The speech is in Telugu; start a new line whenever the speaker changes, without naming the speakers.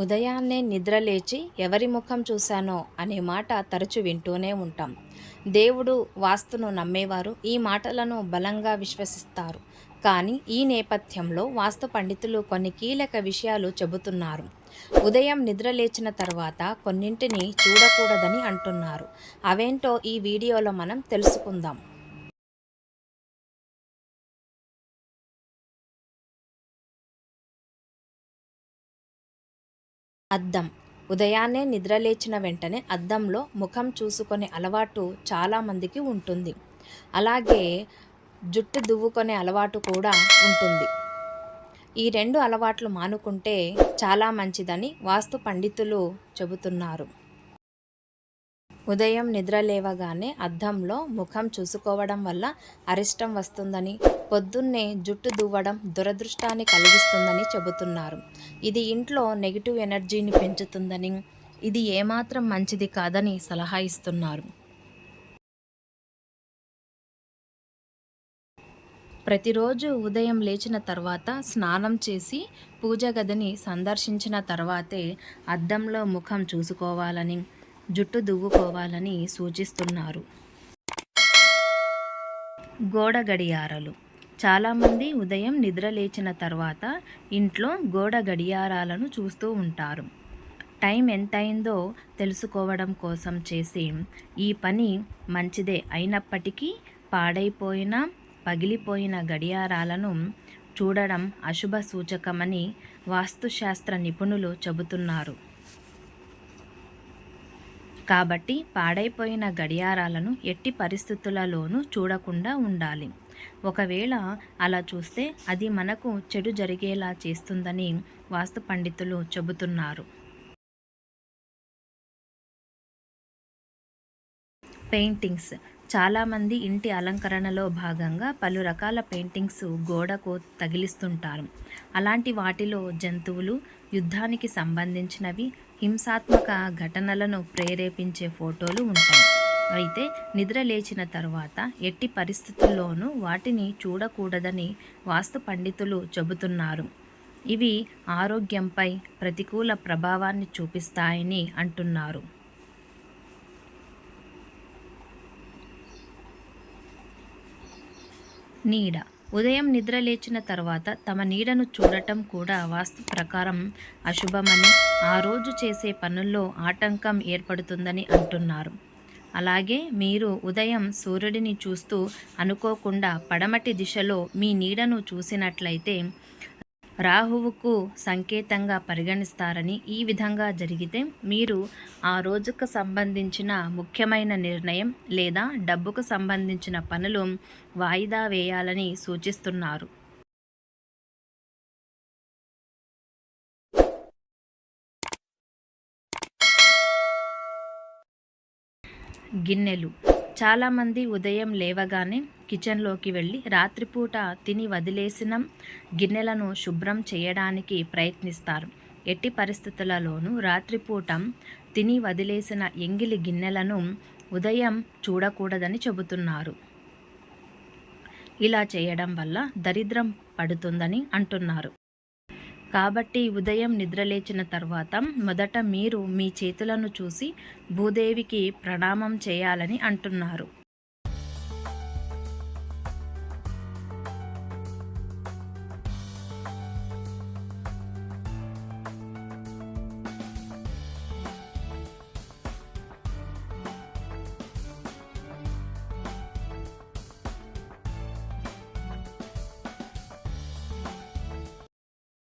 ఉదయాన్నే నిద్రలేచి ఎవరి ముఖం చూశానో అనే మాట తరచు వింటూనే ఉంటాం. దేవుడు వాస్తును నమ్మేవారు ఈ మాటలను బలంగా విశ్వసిస్తారు. కానీ ఈ నేపథ్యంలో వాస్తు పండితులు కొన్ని కీలక విషయాలు చెబుతున్నారు. ఉదయం నిద్ర లేచిన తర్వాత కొన్నింటిని చూడకూడదని అంటున్నారు. అవేంటో ఈ వీడియోలో మనం తెలుసుకుందాం. అద్దం. ఉదయాన్నే నిద్రలేచిన వెంటనే అద్దంలో ముఖం చూసుకునే అలవాటు చాలామందికి ఉంటుంది. అలాగే జుట్టు దువ్వుకునే అలవాటు కూడా ఉంటుంది. ఈ రెండు అలవాట్లు మానుకుంటే చాలా మంచిదని వాస్తు పండితులు చెబుతున్నారు. ఉదయం నిద్ర లేవగానే అద్దంలో ముఖం చూసుకోవడం వల్ల అరిష్టం వస్తుందని పొద్దున్నే జుట్టు దువ్వడం దురదృష్టాన్ని కలిగిస్తుందని చెబుతున్నారు. ఇది ఇంట్లో నెగిటివ్ ఎనర్జీని పెంచుతుందని ఇది ఏమాత్రం మంచిది కాదని సలహా ఇస్తున్నారు. ప్రతిరోజు ఉదయం లేచిన తర్వాత స్నానం చేసి పూజ గదిని సందర్శించిన తర్వాతే అద్దంలో ముఖం చూసుకోవాలని జుట్టు దువ్వుకోవాలని సూచిస్తున్నారు. గోడ గడియారలు. చాలామంది ఉదయం నిద్ర లేచిన తర్వాత ఇంట్లో గోడ గడియారాలను చూస్తూ ఉంటారు. టైం ఎంతైందో తెలుసుకోవడం కోసం చేసి ఈ పని మంచిదే అయినప్పటికీ పాడైపోయిన పగిలిపోయిన గడియారాలను చూడడం అశుభ సూచకమని వాస్తుశాస్త్ర నిపుణులు చెబుతున్నారు. కాబట్టి పాడైపోయిన గడియారాలను ఎట్టి పరిస్థితులలోనూ చూడకుండా ఉండాలి. ఒకవేళ అలా చూస్తే అది మనకు చెడు జరిగేలా చేస్తుందని వాస్తు పండితులు చెబుతున్నారు. పెయింటింగ్స్. చాలామంది ఇంటి అలంకరణలో భాగంగా పలు రకాల పెయింటింగ్స్ గోడకు తగిలిస్తుంటారు. అలాంటి వాటిలో జంతువులు యుద్ధానికి సంబంధించినవి హింసాత్మక ఘటనలను ప్రేరేపించే ఫోటోలు ఉంటాయి. అయితే నిద్ర లేచిన తర్వాత ఎట్టి పరిస్థితుల్లోనూ వాటిని చూడకూడదని వాస్తు పండితులు చెబుతున్నారు. ఇవి ఆరోగ్యంపై ప్రతికూల ప్రభావాన్ని చూపిస్తాయని అంటున్నారు. నీడ. ఉదయం నిద్ర లేచిన తర్వాత తమ నీడను చూడటం కూడా వాస్తు ప్రకారం అశుభమని ఆ రోజు చేసే పనుల్లో ఆటంకం ఏర్పడుతుందని అంటున్నారు. అలాగే మీరు ఉదయం సూర్యుడిని చూస్తూ అనుకోకుండా పడమటి దిశలో మీ నీడను చూసినట్లయితే రాహువుకు సంకేతంగా పరిగణిస్తారని ఈ విధంగా జరిగితే మీరు ఆ రోజుకు సంబంధించిన ముఖ్యమైన నిర్ణయం లేదా డబ్బుకు సంబంధించిన పనులు వాయిదా వేయాలని సూచిస్తున్నారు. గిన్నెలు. చాలామంది ఉదయం లేవగానే కిచెన్లోకి వెళ్ళి రాత్రిపూట తిని వదిలేసిన గిన్నెలను శుభ్రం చేయడానికి ప్రయత్నిస్తారు. ఎట్టి పరిస్థితులలోనూ రాత్రిపూట తిని వదిలేసిన ఎంగిలి గిన్నెలను ఉదయం చూడకూడదని చెబుతున్నారు. ఇలా చేయడం వల్ల దరిద్రం పడుతుందని అంటున్నారు. కాబట్టి ఉదయం నిద్రలేచిన తర్వాత మొదట మీరు మీ చేతులను చూసి భూదేవికి ప్రణామం చేయాలని అంటున్నారు.